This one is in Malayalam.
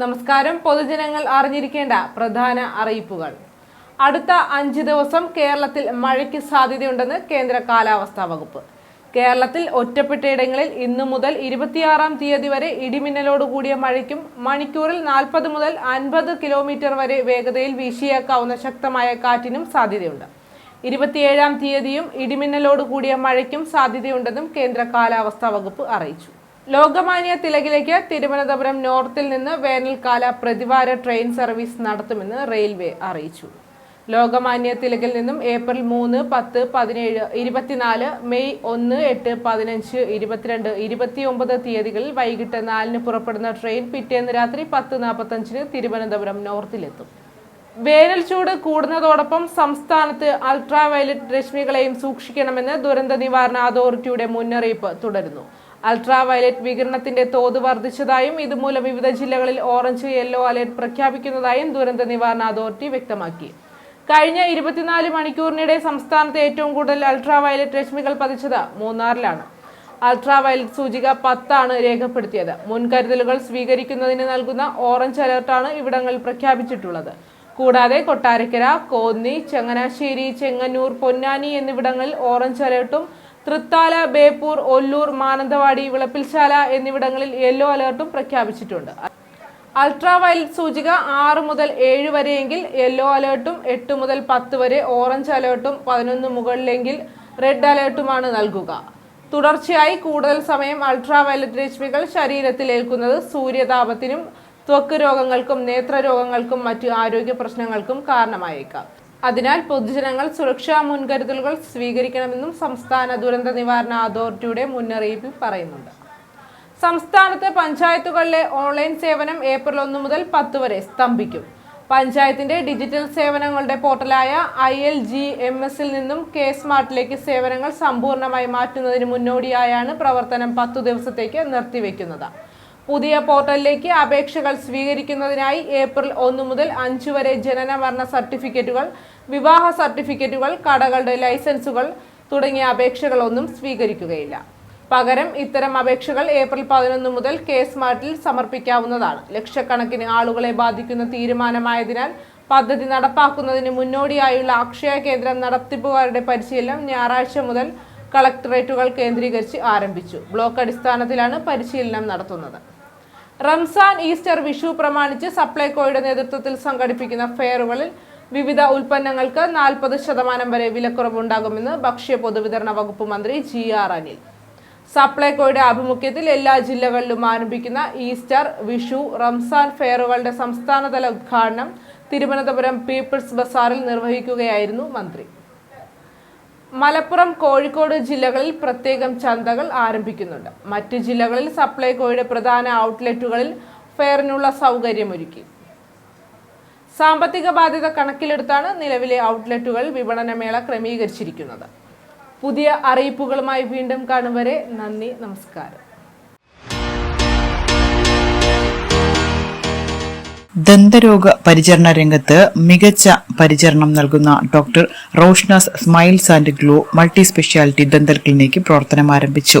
നമസ്കാരം. പൊതുജനങ്ങൾ അറിഞ്ഞിരിക്കേണ്ട പ്രധാന അറിയിപ്പുകൾ. അടുത്ത അഞ്ച് ദിവസം കേരളത്തിൽ മഴയ്ക്ക് സാധ്യതയുണ്ടെന്ന് കേന്ദ്ര കാലാവസ്ഥാ വകുപ്പ്. കേരളത്തിൽ ഒറ്റപ്പെട്ടയിടങ്ങളിൽ ഇന്നു മുതൽ ഇരുപത്തിയാറാം തീയതി വരെ ഇടിമിന്നലോട് കൂടിയ മഴയ്ക്കും മണിക്കൂറിൽ നാൽപ്പത് മുതൽ അൻപത് കിലോമീറ്റർ വരെ വേഗതയിൽ വീശിയേക്കാവുന്ന ശക്തമായ കാറ്റിനും സാധ്യതയുണ്ട്. ഇരുപത്തിയേഴാം തീയതിയും ഇടിമിന്നലോട് കൂടിയ മഴയ്ക്കും സാധ്യതയുണ്ടെന്നും കേന്ദ്ര കാലാവസ്ഥാ വകുപ്പ് അറിയിച്ചു. ലോകമാന്യ തിലകിലേക്ക് തിരുവനന്തപുരം നോർത്തിൽ നിന്ന് വേനൽക്കാല പ്രതിവാര ട്രെയിൻ സർവീസ് നടത്തുമെന്ന് റെയിൽവേ അറിയിച്ചു. ലോകമാന്യ തിലകിൽ നിന്നും ഏപ്രിൽ മൂന്ന് പത്ത് പതിനേഴ് ഇരുപത്തിനാല് മെയ് ഒന്ന് എട്ട് പതിനഞ്ച് ഇരുപത്തിരണ്ട് ഇരുപത്തിയൊമ്പത് തീയതികളിൽ വൈകിട്ട് നാലിന് പുറപ്പെടുന്ന ട്രെയിൻ പിറ്റേന്ന് രാത്രി പത്ത് നാൽപ്പത്തഞ്ചിന് തിരുവനന്തപുരം നോർത്തിലെത്തും. വേനൽ ചൂട് കൂടുന്നതോടൊപ്പം സംസ്ഥാനത്ത് അൾട്രാവയലറ്റ് രശ്മികളെയും സൂക്ഷിക്കണമെന്ന് ദുരന്ത നിവാരണ അതോറിറ്റിയുടെ മുന്നറിയിപ്പ് തുടരുന്നു. അൾട്രാ വയലറ്റ് വികിരണത്തിന്റെ തോത് വർദ്ധിച്ചതായും ഇതുമൂലം വിവിധ ജില്ലകളിൽ ഓറഞ്ച് യെല്ലോ അലേർട്ട് പ്രഖ്യാപിക്കുന്നതായും ദുരന്ത നിവാരണ അതോറിറ്റി വ്യക്തമാക്കി. കഴിഞ്ഞ ഇരുപത്തിനാല് മണിക്കൂറിനിടെ സംസ്ഥാനത്ത് ഏറ്റവും കൂടുതൽ അൾട്രാ വയലറ്റ് രശ്മികൾ പതിച്ചത് മൂന്നാറിലാണ്. അൾട്രാ വയലറ്റ് സൂചിക പത്താണ് രേഖപ്പെടുത്തിയത്. മുൻകരുതലുകൾ സ്വീകരിക്കുന്നതിന് നൽകുന്ന ഓറഞ്ച് അലർട്ടാണ് ഇവിടങ്ങളിൽ പ്രഖ്യാപിച്ചിട്ടുള്ളത്. കൂടാതെ കൊട്ടാരക്കര കോന്നി ചങ്ങനാശ്ശേരി ചെങ്ങന്നൂർ പൊന്നാനി എന്നിവിടങ്ങളിൽ ഓറഞ്ച് അലർട്ടും തൃത്താല ബേപ്പൂർ ഒല്ലൂർ മാനന്തവാടി വിളപ്പിൽശാല എന്നിവിടങ്ങളിൽ യെല്ലോ അലേർട്ടും പ്രഖ്യാപിച്ചിട്ടുണ്ട്. അൾട്രാ വയലറ്റ് സൂചിക ആറ് മുതൽ ഏഴ് വരെയെങ്കിൽ യെല്ലോ അലേർട്ടും എട്ട് മുതൽ പത്ത് വരെ ഓറഞ്ച് അലേർട്ടും പതിനൊന്ന് മുകളിലെങ്കിൽ റെഡ് അലേർട്ടുമാണ് നൽകുക. തുടർച്ചയായി കൂടുതൽ സമയം അൾട്രാ വയലറ്റ് രശ്മികൾ ശരീരത്തിൽ ഏൽക്കുന്നത് സൂര്യതാപത്തിനും ത്വക്ക് രോഗങ്ങൾക്കും നേത്രരോഗങ്ങൾക്കും മറ്റു ആരോഗ്യ പ്രശ്നങ്ങൾക്കും കാരണമായേക്കാം. അതിനാൽ പൊതുജനങ്ങൾ സുരക്ഷാ മുൻകരുതലുകൾ സ്വീകരിക്കണമെന്നും സംസ്ഥാന ദുരന്ത നിവാരണ അതോറിറ്റിയുടെ മുന്നറിയിപ്പിൽ പറയുന്നുണ്ട്. സംസ്ഥാനത്ത് പഞ്ചായത്തുകളിലെ ഓൺലൈൻ സേവനം ഏപ്രിൽ ഒന്ന് മുതൽ പത്ത് വരെ സ്തംഭിക്കും. പഞ്ചായത്തിന്റെ ഡിജിറ്റൽ സേവനങ്ങളുടെ പോർട്ടലായ ഐ എൽ ജി എം എസിൽ നിന്നും കെ സ്മാർട്ടിലേക്ക് സേവനങ്ങൾ സമ്പൂർണമായി മാറ്റുന്നതിന് മുന്നോടിയായാണ് പ്രവർത്തനം പത്തു ദിവസത്തേക്ക് നിർത്തിവെക്കുന്നത്. പുതിയ പോർട്ടലിലേക്ക് അപേക്ഷകൾ സ്വീകരിക്കുന്നതിനായി ഏപ്രിൽ ഒന്ന് മുതൽ അഞ്ച് വരെ ജനന മരണ സർട്ടിഫിക്കറ്റുകൾ വിവാഹ സർട്ടിഫിക്കറ്റുകൾ കടകളുടെ ലൈസൻസുകൾ തുടങ്ങിയ അപേക്ഷകളൊന്നും സ്വീകരിക്കുകയില്ല. പകരം ഇത്തരം അപേക്ഷകൾ ഏപ്രിൽ പതിനൊന്ന് മുതൽ കെ സ്മാർട്ടിൽ സമർപ്പിക്കാവുന്നതാണ്. ലക്ഷക്കണക്കിന് ആളുകളെ ബാധിക്കുന്ന തീരുമാനമായതിനാൽ പദ്ധതി നടപ്പാക്കുന്നതിന് മുന്നോടിയായുള്ള അക്ഷയ കേന്ദ്രം നടത്തിപ്പുകാരുടെ പരിശീലനം ഞായറാഴ്ച മുതൽ കളക്ടറേറ്റുകൾ കേന്ദ്രീകരിച്ച് ആരംഭിച്ചു. ബ്ലോക്ക് അടിസ്ഥാനത്തിലാണ് പരിശീലനം നടത്തുന്നത്. റംസാൻ ഈസ്റ്റർ വിഷു പ്രമാണിച്ച് സപ്ലൈകോയുടെ നേതൃത്വത്തിൽ സംഘടിപ്പിക്കുന്ന ഫെയറുകളിൽ വിവിധ ഉൽപ്പന്നങ്ങൾക്ക് നാൽപ്പത് ശതമാനം വരെ വിലക്കുറവുണ്ടാകുമെന്ന് ഭക്ഷ്യ പൊതുവിതരണ വകുപ്പ് മന്ത്രി ജി ആർ അനിൽ. സപ്ലൈകോയുടെ ആഭിമുഖ്യത്തിൽ എല്ലാ ജില്ലകളിലും ആരംഭിക്കുന്ന ഈസ്റ്റർ വിഷു റംസാൻ ഫെയറുകളുടെ സംസ്ഥാനതല ഉദ്ഘാടനം തിരുവനന്തപുരം പീപ്പിൾസ് ബസാറിൽ നിർവഹിക്കുകയായിരുന്നു മന്ത്രി. മലപ്പുറം കോഴിക്കോട് ജില്ലകളിൽ പ്രത്യേകം ചന്തകൾ ആരംഭിക്കുന്നുണ്ട്. മറ്റ് ജില്ലകളിൽ സപ്ലൈകോയുടെ പ്രധാന ഔട്ട്ലെറ്റുകളിൽ ഫെയറിനുള്ള സൗകര്യമൊരുക്കി. സാമ്പത്തിക ബാധ്യത കണക്കിലെടുത്താണ് നിലവിലെ ഔട്ട്ലെറ്റുകൾ വിപണനമേള ക്രമീകരിച്ചിരിക്കുന്നത്. പുതിയ അറിയിപ്പുകളുമായി വീണ്ടും കാണും വരെ നന്ദി നമസ്കാരം. ദന്തരോഗ പരിചരണ രംഗത്ത് മികച്ച പരിചരണം നൽകുന്ന doctor Roshnas smiles and glow multi speciality dental clinic പ്രവർത്തനം ആരംഭിച്ചു.